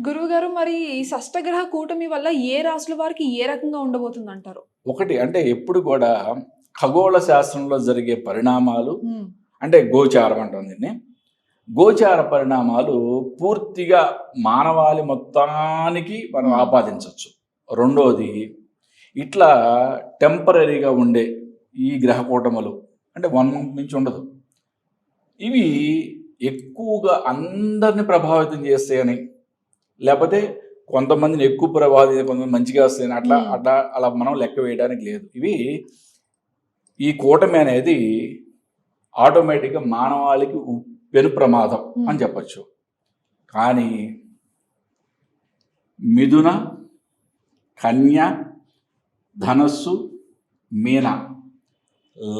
గురువు గారు మరి ఈ షష్టగ్రహ కూటమి వల్ల ఏ రాశుల వారికి ఏ రకంగా ఉండబోతుంది అంటారు ఒకటి అంటే ఎప్పుడు కూడా ఖగోళ శాస్త్రంలో జరిగే పరిణామాలు అంటే గోచారం అంటాం దీన్ని. గోచార పరిణామాలు పూర్తిగా మానవాళి మొత్తానికి మనం. ఆపాదించవచ్చు. రెండోది ఇట్లా టెంపరీగా ఉండే ఈ గ్రహ కూటములు అంటే వన్ మంత్ నుంచి ఉండదు. ఇవి ఎక్కువగా అందరిని ప్రభావితం చేస్తాయని లేకపోతే కొంతమందిని ఎక్కువ ప్రభావితం కొంతమంది మంచిగా వస్తాయని అట్లా. అట్లా అలా మనం లెక్క వేయడానికి లేదు. ఇవి ఈ కూటమి అనేది ఆటోమేటిక్గా మానవాళికి పెను ప్రమాదం అని చెప్పచ్చు. కానీ మిథున కన్య ధనస్సు మీన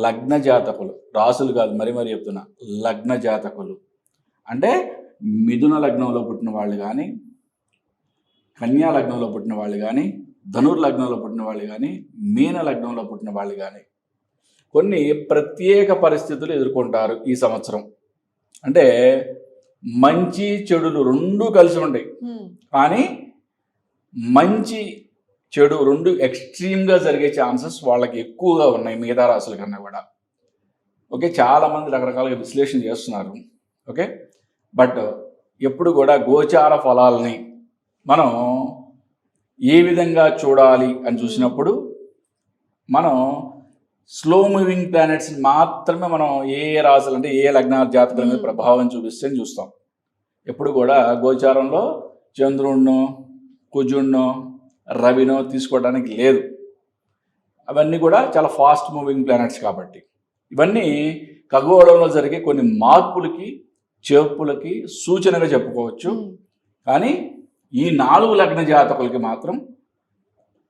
లగ్న జాతకులు రాసులు కాదు మరి మరి చెప్తున్నా లగ్న జాతకులు. అంటే మిథున లగ్నంలో పుట్టిన వాళ్ళు కానీ కన్యా లగ్నంలో పుట్టిన వాళ్ళు కానీ ధనుర్ లగ్నంలో పుట్టిన వాళ్ళు కానీ మీన లగ్నంలో పుట్టిన వాళ్ళు కానీ కొన్ని ప్రత్యేక పరిస్థితులు ఎదుర్కొంటారు ఈ సంవత్సరం. అంటే మంచి చెడులు రెండూ కలిసి ఉంటాయి. కానీ మంచి చెడు రెండు ఎక్స్ట్రీమ్గా జరిగే ఛాన్సెస్ వాళ్ళకి ఎక్కువగా ఉన్నాయి మిగతా రాసుల కన్నా కూడా. ఓకే చాలామంది రకరకాలుగా విశ్లేషణ చేస్తున్నారు. ఓకే బట్ ఎప్పుడు కూడా గోచార ఫలాలని మనం ఏ విధంగా చూడాలి అని చూసినప్పుడు మనం స్లో మూవింగ్ ప్లానెట్స్ మాత్రమే మనం ఏ ఏ రాశులు అంటే ఏ లగ్నాల జాతకుల మీద. ప్రభావం చూపిస్తే చూస్తాం. ఎప్పుడు కూడా గోచారంలో చంద్రుణ్ణో కుజుణ్ణో రవినో తీసుకోవడానికి లేదు. అవన్నీ కూడా చాలా ఫాస్ట్ మూవింగ్ ప్లానెట్స్ కాబట్టి. ఇవన్నీ ఖగోళంలో జరిగే కొన్ని మార్పులకి చేర్పులకి సూచనగా చెప్పుకోవచ్చు. కానీ ఈ నాలుగు లగ్న జాతకులకి మాత్రం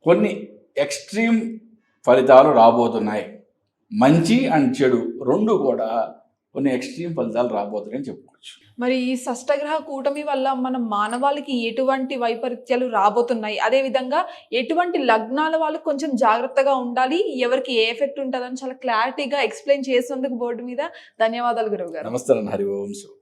కొన్ని ఎక్స్ట్రీమ్ ఫలితాలు రాబోతున్నాయి. మంచి అండ్ చెడు రెండు కూడా కొన్ని ఎక్స్ట్రీమ్ ఫలితాలు రాబోతున్నాయని చెప్పుకోవచ్చు. మరి ఈ షష్టగ్రహ కూటమి వల్ల మన మానవాళికి ఎటువంటి వైపరీత్యాలు రాబోతున్నాయి? అదే విధంగా ఎటువంటి లగ్నాల వాళ్ళు కొంచెం జాగ్రత్తగా ఉండాలి? ఎవరికి ఏ ఎఫెక్ట్ ఉంటుందని చాలా క్లారిటీగా ఎక్స్ప్లెయిన్ చేసినందుకు బోర్డు మీద ధన్యవాదాలు గురువు గారు. నమస్తే హరి ఓం శివ.